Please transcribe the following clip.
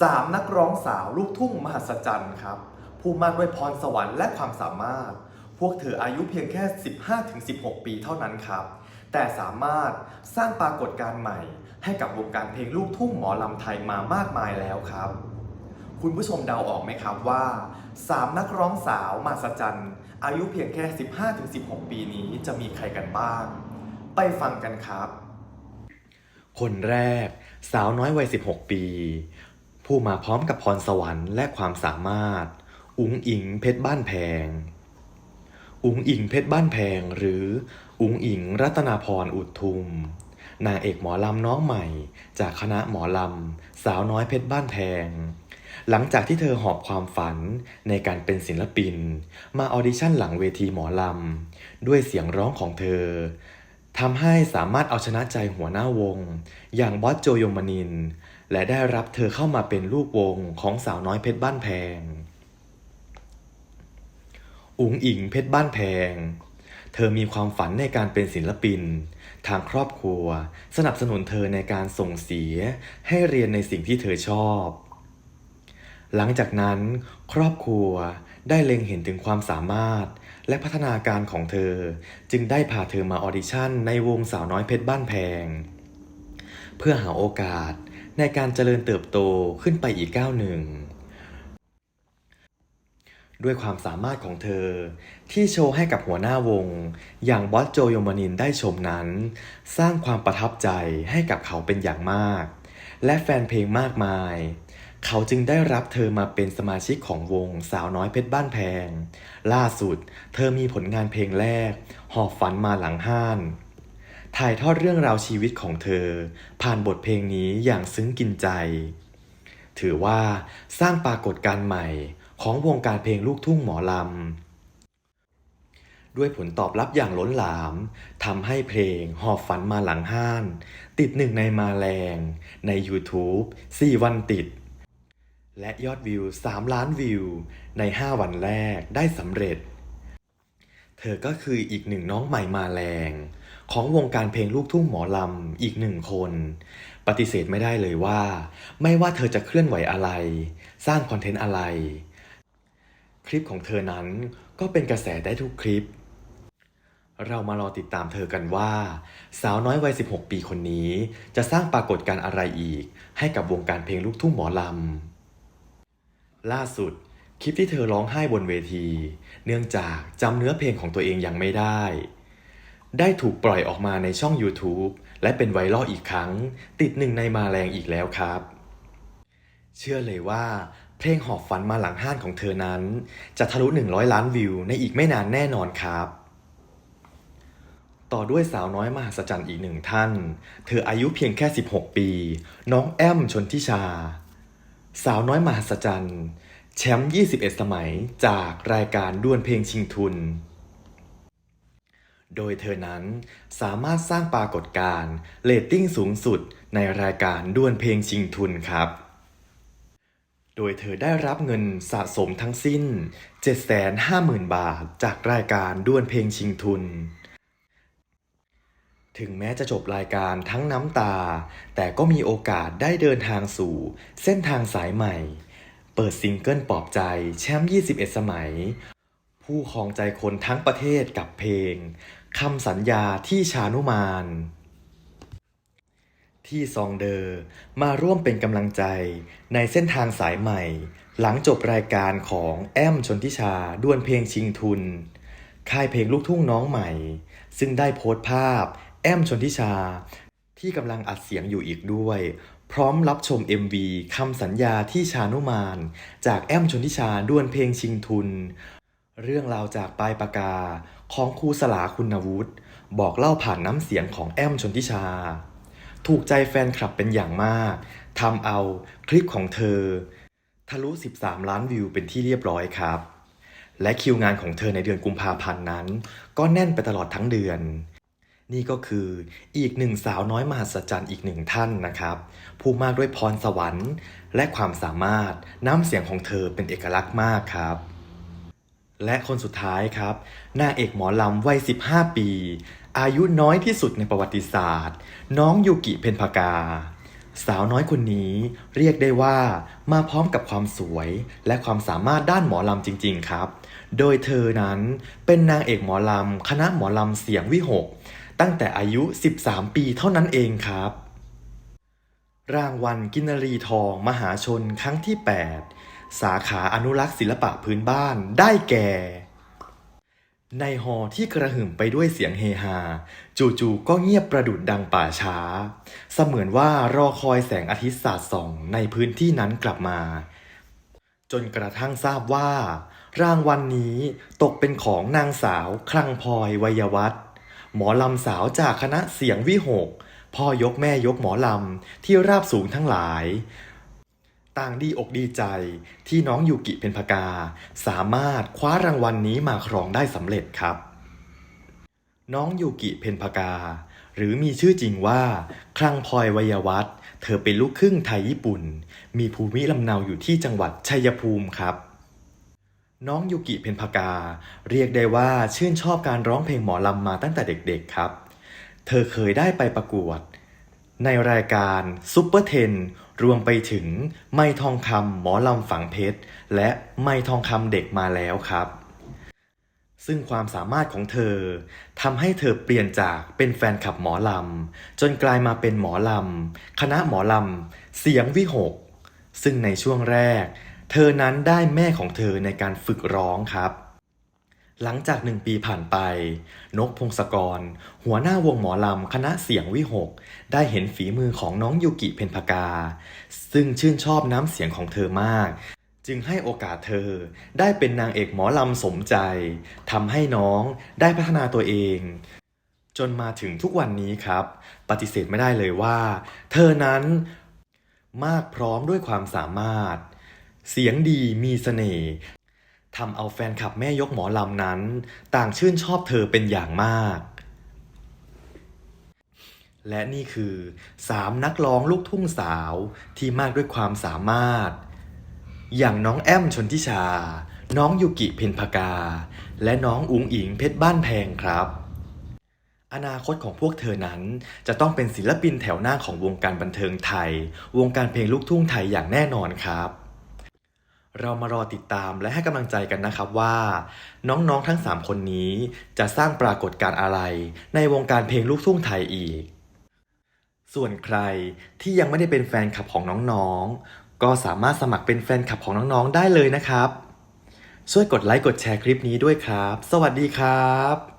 สามนักร้องสาวลูกทุ่งมหัศจรรย์ครับ ผู้มากด้วยพรสวรรค์และความสามารถ พวกเธออายุเพียงแค่ 15-16 ปีเท่านั้นครับ แต่สามารถสร้างปรากฏการณ์ใหม่ ให้กับวงการเพลงลูกทุ่งหมอลำไทยมามากมายแล้วครับ คุณผู้ชมเดาออกไหมครับว่าสามนักร้องสาวมหัศจรรย์ อายุเพียงแค่ 15-16 ปีนี้จะมีใครกันบ้าง ไปฟังกันครับ คนแรก สาวน้อยวัย 16 ปี ผู้มาพร้อมกับพรสวรรค์และความสามารถ อุ๋งอิงเพชรบ้านแพง อุ๋งอิงเพชรบ้านแพง หรืออุ๋งอิงรัตนาพรอุดทุม นางเอกหมอลำน้องใหม่ จากคณะหมอลำสาวน้อยเพชรบ้านแพง หลังจากที่เธอหอบความฝันในการเป็นศิลปิน มาออดิชั่นหลังเวทีหมอลำ ด้วยเสียงร้องของเธอทำให้สามารถเอาชนะใจหัวหน้าวง อย่างบอสโจโยมานิน และได้รับเธอเข้ามาเป็นลูกวงของสาวน้อยเพชรบ้านแพง อุ๋งอิงเพชรบ้านแพง เธอมีความฝันในการเป็นศิลปิน ทางครอบครัว สนับสนุนเธอในการส่งเสียให้เรียนในสิ่งที่เธอชอบ หลังจากนั้น ครอบครัวได้เล็งเห็นถึงความสามารถและพัฒนาการของเธอ จึงได้พาเธอมาออดิชั่นในวงสาวน้อยเพชรบ้านแพง เพื่อหาโอกาส ในการเจริญเติบโตขึ้นไปอีกก้าวหนึ่ง ด้วยความสามารถของเธอ ที่โชว์ให้กับหัวหน้าวง อย่างบอสโจโยมานินได้ชมนั้น สร้างความประทับใจให้กับเขาเป็นอย่างมาก และแฟนเพลงมากมาย เขาจึงได้รับเธอมาเป็นสมาชิกของวงสาวน้อยเพชรบ้านแพง ล่าสุด เธอมีผลงานเพลงแรก หอบฝันมาหลังห้าน ถ่ายทอดเรื่องราวชีวิตของเธอ ผ่านบทเพลงนี้อย่างซึ้งกินใจ ถือว่าสร้างปรากฏการณ์ใหม่ของวงการเพลงลูกทุ่งหมอลำ ด้วยผลตอบรับอย่างล้นหลามทำให้เพลงหอบฝันมาหลังห้าน ติดหนึ่งในมาแรงใน YouTube 4 วันติด และยอดวิว 3 ล้านวิว ใน 5 วันแรกได้สำเร็จ เธอก็คืออีกหนึ่งน้องใหม่มาแรง ของวงการเพลงลูกทุ่งหมอลำอีกหนึ่งคน ปฏิเสธไม่ได้เลยว่า ไม่ว่าเธอจะเคลื่อนไหวอะไร สร้างคอนเทนต์อะไร คลิปของเธอนั้นก็เป็นกระแสได้ทุกคลิป เรามารอติดตามเธอกันว่า สาวน้อยวัย 16 ปีคนนี้ จะสร้างปรากฏการณ์อะไรอีก ให้กับวงการเพลงลูกทุ่งหมอลำล่าสุดคลิปที่เธอร้องไห้บนเวที เนื่องจากจำเนื้อเพลงของตัวเองยังไม่ได้ ได้ถูกปล่อยออกมาในช่อง YouTube และเป็นไวรัลอีกครั้ง ติดหนึ่งในมาแรงอีกแล้วครับ เชื่อเลยว่า เพลงหอบฝันมาหลังห้านของเธอนั้น จะทะลุ 100 ล้านวิวในอีกไม่นานแน่นอนครับ ต่อด้วยสาวน้อยมหัศจรรย์อีกหนึ่งท่าน เธออายุเพียงแค่ 16 ปี น้องแอมชนทิชา สาวน้อยมหัศจรรย์แชมป์ 21 สมัยจากรายการดวลเพลงชิงทุน โดยเธอนั้นสามารถสร้างปรากฏการณ์เรตติ้งสูงสุดในรายการดวลเพลงชิงทุนครับ โดยเธอได้รับเงินสะสมทั้งสิ้น 750,000 บาทจากรายการดวลเพลงชิงทุน ถึงแม้จะจบรายการทั้งน้ำตา แต่ก็มีโอกาสได้เดินทางสู่เส้นทางสายใหม่ เปิดซิงเกิลปลอบใจแชมป์ 21 สมัยผู้ครองใจคนทั้งประเทศกับเพลง คำสัญญาที่ชานุมาน ที่ซองเดอร์มาร่วมเป็นกำลังใจในเส้นทางสายใหม่ หลังจบรายการของแอมชนทิชาด้วนเพลงชิงทุน ค่ายเพลงลูกทุ่งน้องใหม่ ซึ่งได้โพสต์ภาพแอมชนทิชา ที่กำลังอัดเสียงอยู่อีกด้วย พร้อมรับชม MV คำสัญญาที่ชานุมาน จากแอมชนทิชาด้วนเพลงชิงทุน เรื่องราวจากปลายปากกาของครูสลาคุณวุฒิบอกเล่าผ่านน้ำเสียงของแอมชนทิชา ถูกใจแฟนคลับเป็นอย่างมากทำเอาคลิปของเธอ ทะลุ 13 ล้านวิวเป็นที่เรียบร้อยครับ และคิวงานของเธอในเดือนกุมภาพันธ์นั้น ก็แน่นไปตลอดทั้งเดือน นี่ก็คืออีกหนึ่งสาวน้อยมหัศจรรย์อีกหนึ่งท่านนะครับ ผู้มากด้วยพรสวรรค์ และความสามารถน้ำเสียงของเธอเป็นเอกลักษณ์มากครับ และคนสุดท้ายครับนางเอกหมอลำวัย 15 ปี อายุน้อยที่สุดในประวัติศาสตร์ น้องยูกิเพนพากา สาวน้อยคนนี้เรียกได้ว่ามาพร้อมกับความสวยและความสามารถด้านหมอลำจริง ๆ ครับ โดยเธอนั้นเป็นนางเอกหมอลำคณะหมอลำเสียงวิหก ตั้งแต่อายุ 13 ปีเท่านั้นเองครับ รางวัลกินรีทองมหาชนครั้งที่ 8 สาขาอนุรักษ์ศิลปะพื้นบ้านได้แก่ ในหอที่กระหึ่มไปด้วยเสียงเฮฮา จู่ๆก็เงียบประดุดดังป่าช้า เสมือนว่ารอคอยแสงอาทิตย์สาดส่องในพื้นที่นั้นกลับมา จนกระทั่งทราบว่า รางวัลนนี้ตกเป็นของนางสาวคลังพลอยวัยวัฒน์หมอลำสาวจากคณะเสียงวิหก พ่อยกแม่ยกหมอลำที่ราบสูงทั้งหลาย ต่างดีอกดีใจที่น้องยูกิเพนพกา สามารถคว้ารางวัลนนี้มาครองได้สำเร็จครับ น้องยูกิเพนพกา หรือมีชื่อจริงว่า คลังพลอยวัยวัฒน์เธอเป็นลูกครึ่งไทยญี่ปุ่น มีภูมิลำเนาอยู่ที่จังหวัดชัยภูมิครับ น้องยูกิเพนพกา เรียกได้ว่าชื่นชอบการร้องเพลงหมอลำมาตั้งแต่เด็กๆครับ เธอเคยได้ไปประกวด ในรายการซุปเปอร์เทนรวมไปถึงไม่ทองคำหมอลำฝังเพชร และไม่ทองคำเด็กมาแล้วครับ ซึ่งความสามารถของเธอทำให้เธอเปลี่ยนจากเป็นแฟนคลับหมอลำ จนกลายมาเป็นหมอลำ คณะหมอลำ เสียงวิหก ซึ่งในช่วงแรก เธอนั้นได้แม่ของเธอในการฝึกร้องครับ หลังจากหนึ่งปีผ่านไป นกพงศกร หัวหน้าวงหมอลำคณะเสียงวิหก ได้เห็นฝีมือของน้องยูกิเพนพกา ซึ่งชื่นชอบน้ำเสียงของเธอมาก จึงให้โอกาสเธอได้เป็นนางเอกหมอลำสมใจทำให้น้องได้พัฒนาตัวเอง จนมาถึงทุกวันนี้ครับ ปฏิเสธไม่ได้เลยว่า เธอนั้นมากพร้อมด้วยความสามารถ เสียงดีมีเสน่ห์ ทำเอาแฟนคลับแม่ยกหมอลำนั้น ต่างชื่นชอบเธอเป็นอย่างมาก และนี่คือ 3 นักร้องลูกทุ่งสาวที่มากด้วยความสามารถ อย่างน้องแอมชนทิชา น้องยูกิเพนพกา และน้องอุ๋งอิงเพชรบ้านแพงครับ อนาคตของพวกเธอนั้นจะต้องเป็นศิลปินแถวหน้าของวงการบันเทิงไทย วงการเพลงลูกทุ่งไทยอย่างแน่นอนครับ เรามารอติดตามและให้กำลังใจกันนะครับว่า น้องๆทั้ง 3 คนนี้จะสร้างปรากฏการณ์อะไร ในวงการเพลงลูกทุ่งไทยอีก ส่วนใครที่ยังไม่ได้เป็นแฟนคลับของน้องๆ ก็สามารถสมัครเป็นแฟนคลับของน้องๆได้เลยนะครับ ช่วยกดไลค์กดแชร์คลิปนี้ด้วยครับ สวัสดีครับ